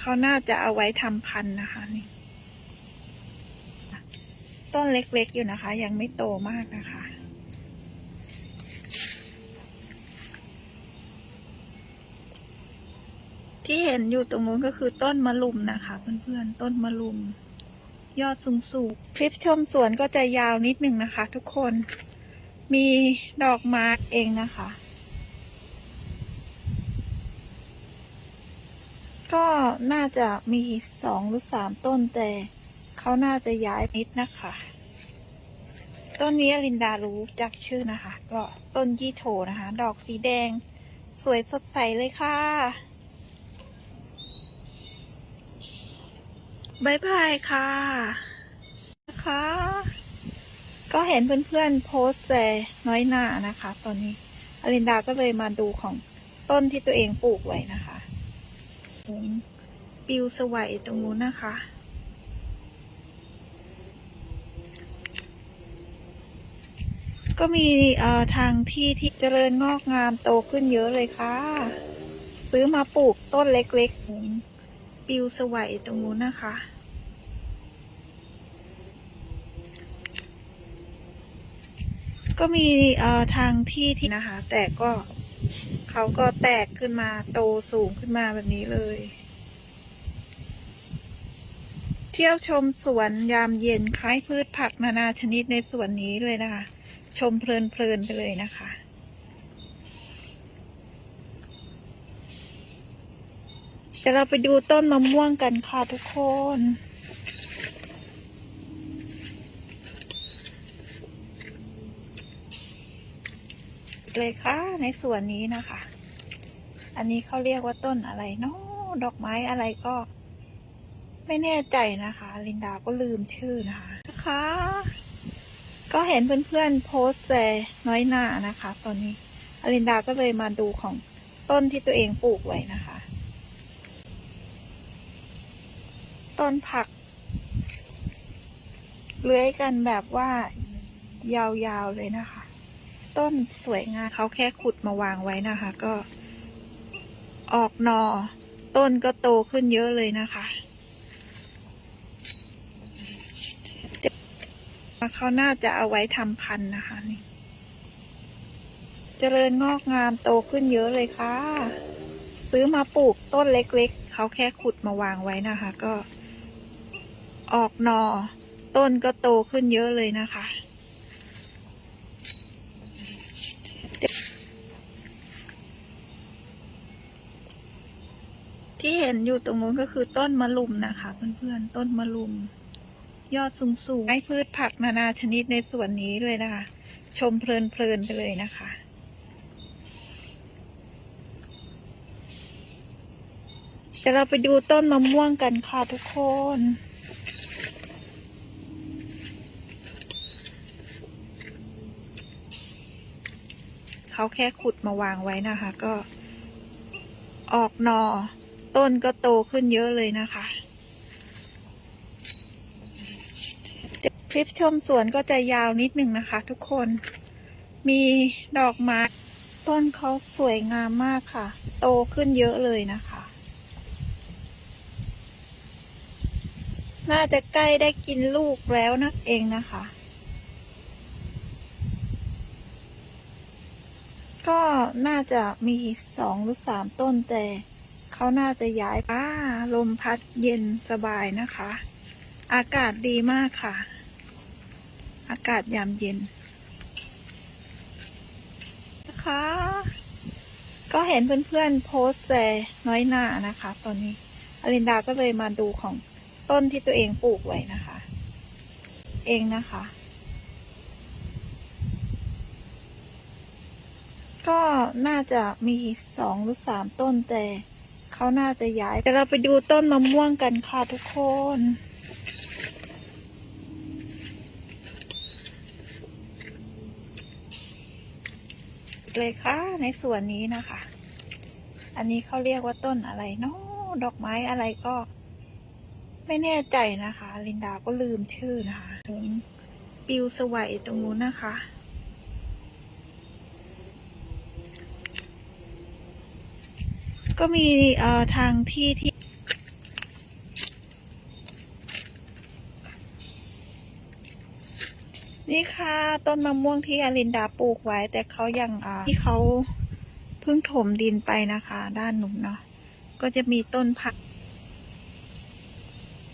เขาน่าจะเอาไว้ทำพันธุ์นะคะนี่ต้นเล็กๆอยู่นะคะ ยังไม่โตมากนะคะที่เห็นอยู่ตรงนู้นก็คือต้นมะลุมนะคะ เพื่อนๆ ต้นมะลุม ยอดสูงสูงคลิปชมสวนก็จะยาวนิดหนึ่งนะคะ ทุกคนมีดอกไม้เองนะคะ ก็น่าจะมีสองหรือสามต้นแต่เขาน่าจะย้ายนิดนะคะ ต้นนี้อลินดารู้จักชื่อนะคะ ก็ต้นยี่โถนะคะ ดอกสีแดง สวยสดใสเลยค่ะบายบายค่ะนะคะก็เห็นเพื่อนๆโพสต์แต่น้อยหน้านะคะ ตอนนี้อลินดาก็เลยมาดูของต้นที่ตัวเองปลูกไว้นะคะ ปิวสวัยตรงนู้นนะคะ ก็มีเอ่อทางที่ที่เจริญงอกงามโตขึ้นเยอะเลยค่ะ ซื้อมาปลูกต้นเล็กๆปิวสวัยตรงนู้นนะคะก็มีเอ่อทางที่ที่นะคะ แต่ก็ เขาก็แตกขึ้นมาโตสูงขึ้นมาแบบนี้เลย เที่ยวชมสวนยามเย็นคล้ายพืชผักนานาชนิดในสวนนี้เลยนะคะ ชมเพลินๆไปเลยนะคะเดี๋ยวเราไปดูต้นมะม่วงกันค่ะทุกคน เลยค่ะ ในส่วนนี้นะคะ อันนี้เขาเรียกว่าต้นอะไรเนาะดอกไม้อะไรก็ ไม่แน่ใจนะคะ ลินดาก็ลืมชื่อนะคะนะคะ ก็เห็นเพื่อนๆโพสต์แต่น้อยหน้านะคะ ตอนนี้อลินดาก็เลยมาดูของต้นที่ตัวเองปลูกไว้นะคะ ต้นผักเลื้อยกันแบบว่ายาวๆเลยนะคะ ต้นสวยงามเขาแค่ขุดมาวางไว้นะคะ ก็ ออกหนอ ต้นก็โตขึ้นเยอะเลยนะคะเขาน่าจะเอาไว้ทำพันธุ์นะคะนี่เจริญงอกงามโตขึ้นเยอะเลยค่ะ ซื้อมาปลูกต้นเล็กๆเขาแค่ขุดมาวางไว้นะคะ ก็ ออกหนอ ต้นก็โตขึ้นเยอะเลยนะคะ ที่เห็นอยู่ตรงนู้นก็คือต้นมะลุมนะคะ เพื่อนๆ ต้นมะลุม ยอดสูงสูงให้พืชผักนานาชนิดในส่วนนี้เลยนะคะ ชมเพลินๆไปเลยนะคะเดี๋ยวเราไปดูต้นมะม่วงกันค่ะทุกคนเขาแค่ขุดมาวางไว้นะคะ ก็ออกหนอ ต้นก็โตขึ้นเยอะเลยนะคะ คลิปชมสวนก็จะยาวนิดหนึ่งนะคะทุกคน มีดอกไม้ต้นเขาสวยงามมากค่ะ โตขึ้นเยอะเลยนะคะ น่าจะใกล้ได้กินลูกแล้วนักเองนะคะ ก็น่าจะมีสองหรือสามต้นแต่ เขาน่าจะย้ายป้าลมพัดเย็นสบายนะคะ อากาศดีมากค่ะ อากาศยามเย็นนะคะ ก็เห็นเพื่อนๆโพสแต่น้อยหน้านะคะ ตอนนี้อลินดาก็เลยมาดูของต้นที่ตัวเองปลูกไว้นะคะ เองนะคะ ก็น่าจะมีสองหรือสามต้นแต่ เขาน่าจะย้ายเดี๋ยวเราไปดูต้นมะม่วงกันค่ะทุกคน เลยค่ะในส่วนนี้นะคะ อันนี้เขาเรียกว่าต้นอะไรเนาะดอกไม้อะไรก็ ไม่แน่ใจนะคะ ลินดาก็ลืมชื่อนะคะปิวสวัยตรงนู้นนะคะ ก็มีเอ่อทางที่ที่นี่ค่ะต้นมะม่วงที่อลินดาปลูกไว้ แต่เขายังอ่าที่เขาเพิ่งถมดินไปนะคะ ด้านหนุ่มเนาะก็จะมีต้นผัก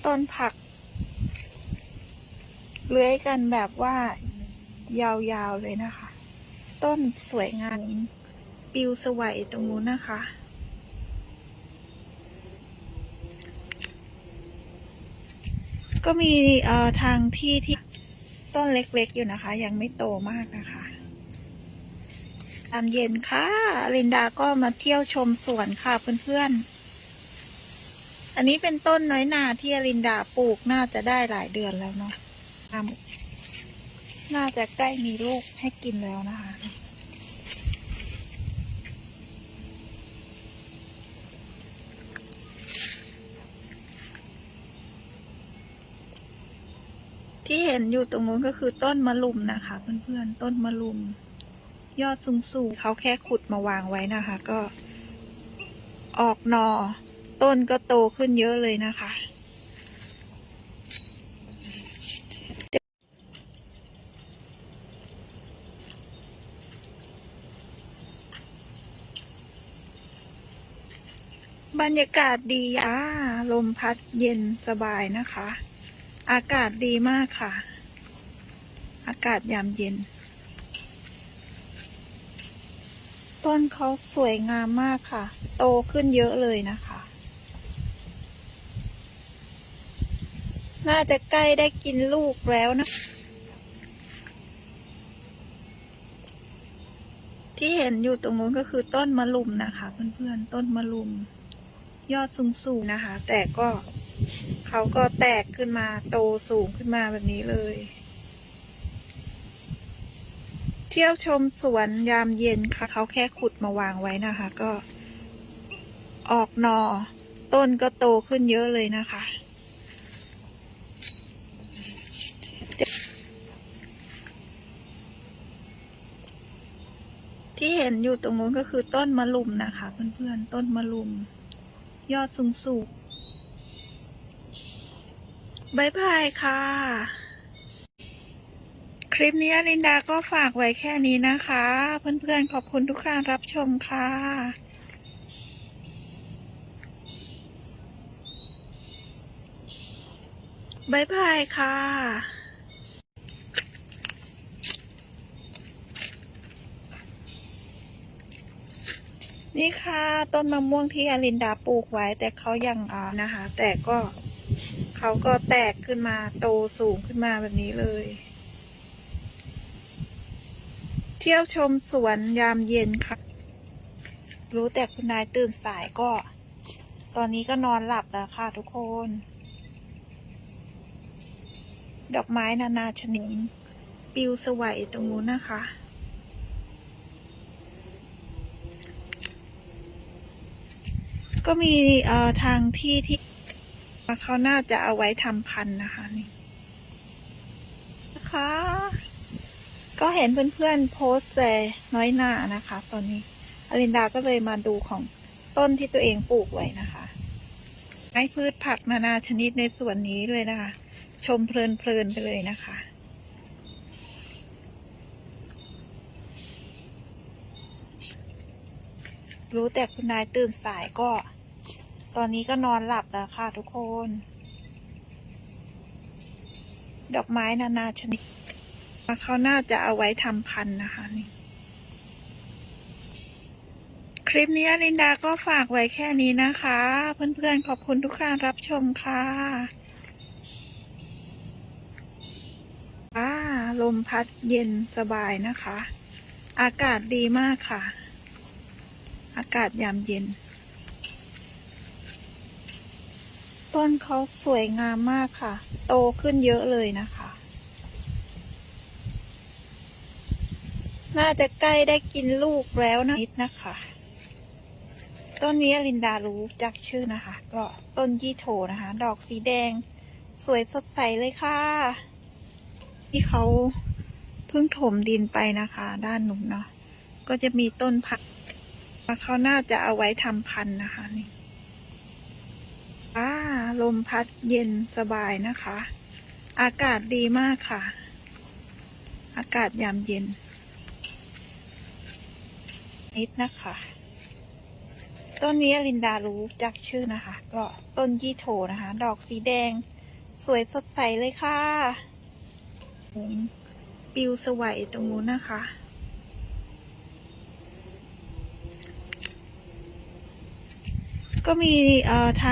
ต้นผักเลื้อยกันแบบว่ายาวๆเลยนะคะ ต้นสวยงามปิวสวยตรงนู้นนะคะ ก็มีเอ่อทางที่ที่ต้นเล็กๆอยู่นะคะ ยังไม่โตมากนะคะตามเย็นค่ะลินดาก็มาเที่ยวชมสวนค่ะเพื่อนๆ อันนี้เป็นต้นน้อยนาที่ลินดาปลูกน่าจะได้หลายเดือนแล้วเนาะอะน่าจะใกล้มีลูกให้กินแล้วนะคะ ที่เห็นอยู่ตรงนู้นก็คือต้นมะลุมนะคะ เพื่อนๆ ต้นมะลุม ยอดสูงๆเขาแค่ขุดมาวางไว้นะคะ ก็ ออกหนอ ต้นก็โตขึ้นเยอะเลยนะคะบรรยากาศดีอ่าลมพัดเย็นสบายนะคะ อากาศดีมากค่ะ อากาศยามเย็น ต้นเขาสวยงามมากค่ะ โตขึ้นเยอะเลยนะคะ น่าจะใกล้ได้กินลูกแล้วนะ ที่เห็นอยู่ตรงนู้นก็คือต้นมะลุมนะคะ เพื่อนๆ ต้นมะลุม ยอดสูงๆนะคะ แต่ก็ เขาก็แตกขึ้นมาโตสูงขึ้นมาแบบนี้เลย เที่ยวชมสวนยามเย็นค่ะ เขาแค่ขุดมาวางไว้นะคะ ก็ ออกหนอ ต้นก็โตขึ้นเยอะเลยนะคะ ที่เห็นอยู่ตรงนู้นก็คือต้นมะลุมนะคะ เพื่อนๆ ต้นมะลุม ยอดสูงสูง บายบายค่ะ คลิปนี้ลินดาก็ฝากไว้แค่นี้นะคะ เพื่อนๆขอบคุณทุกการรับชมค่ะบายบายค่ะนี่ค่ะต้นมะม่วงที่อลินดาปลูกไว้แต่เขายังอ่านะคะ แต่ก็ เขาก็แตกขึ้นมาโตสูงขึ้นมาแบบนี้เลย เที่ยวชมสวนยามเย็นค่ะ รู้แต่คุณนายตื่นสายก็ ตอนนี้ก็นอนหลับแล้วค่ะทุกคน ดอกไม้นานาชนิดปิวสวัยตรงนู้นนะคะก็มีเอ่อทางที่ที่ เขาน่าจะเอาไว้ทำพันธุ์นะคะนี่นะคะ ก็เห็นเพื่อนๆโพสต์แต่น้อยหน้านะคะ ตอนนี้อลินดาก็เลยมาดูของต้นที่ตัวเองปลูกไว้นะคะให้พืชผักนานาชนิดในส่วนนี้เลยนะคะ ชมเพลินๆไปเลยนะคะรู้แต่คุณนายตื่นสายก็ ตอนนี้ก็นอนหลับแล้วค่ะทุกคน ดอกไม้นานาชนิดเขาน่าจะเอาไว้ทำพันธุ์นะคะนี่คลิปนี้อลินดาก็ฝากไว้แค่นี้นะคะ เพื่อนๆ ขอบคุณทุกการรับชมค่ะอ่าลมพัดเย็นสบายนะคะ อากาศดีมากค่ะ อากาศยามเย็น ต้นเขาสวยงามมากค่ะ โตขึ้นเยอะเลยนะคะ น่าจะใกล้ได้กินลูกแล้วนะนิดนะคะ ต้นนี้ลินดารู้จักชื่อนะคะ ก็ต้นยี่โถนะคะ ดอกสีแดง สวยสดใสเลยค่ะ ที่เขาเพิ่งถมดินไปนะคะ ด้านหนุนเนาะก็จะมีต้นผักเขาน่าจะเอาไว้ทำพันธุ์นะคะนี่ ลมพัดเย็นสบายนะคะ อากาศดีมากค่ะ อากาศยามเย็น นิดนะคะ ต้นนี้ลินดารู้จักชื่อนะคะ ก็ต้นยี่โถนะคะ ดอกสีแดง สวยสดใสเลยค่ะปิวสวัยตรงนู้นนะคะก็มีเอ่อทาง